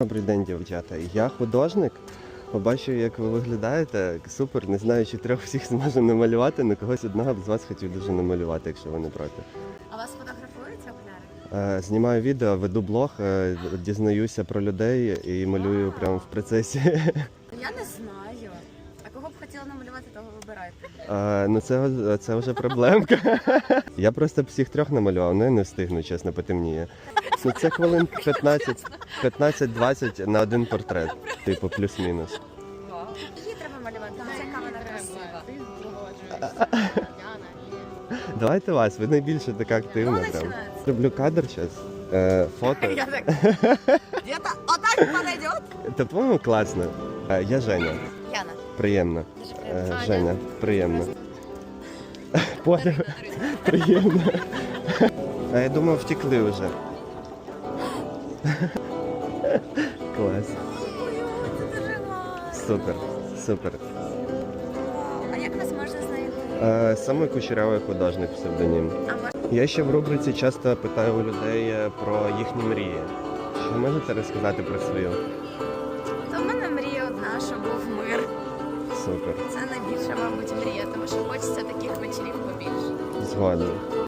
Добрий день, дівчата. Я художник. Побачив, як ви виглядаєте. Супер, не знаю, чи трьох всіх зможу намалювати, але когось одного б з вас хотів дуже намалювати, якщо ви не проти. А вас фотографують окуляри? Е, Знімаю відео, веду блог, е, дізнаюся про людей і малюю прямо в процесі. Я не знаю. А кого б хотіла намалювати, того вибирайте. Ну це, це вже проблемка. Я просто б всіх трьох намалював, але я не встигну, чесно, потемніє. Ну це хвилин 15 15-20 на один портрет, типу плюс-мінус. Її треба малювати, яка вона красива. Давайте вас, ви найбільше така активна. Ну, прям. починається. Люблю кадр зараз. Е, фото. Я так. Где-то отак подойдет. Та по-моєму класно. Е, я Женя. Приємно. Е. Женя, приємно. Поняв? Приємно. А я думав, втекли вже. Клас. Супер. Супер. А як вас можна знайти? Е, саме кучерявий художник псевдонім. Я ще в рубриці часто питаю у людей е, про їхні мрії. Що можете розказати про свою? то в мене мрія одна, щоб був мир. Супер. Це найбільше, мабуть, мрія, тому що хочеться таких вечорів побільше. Згоден.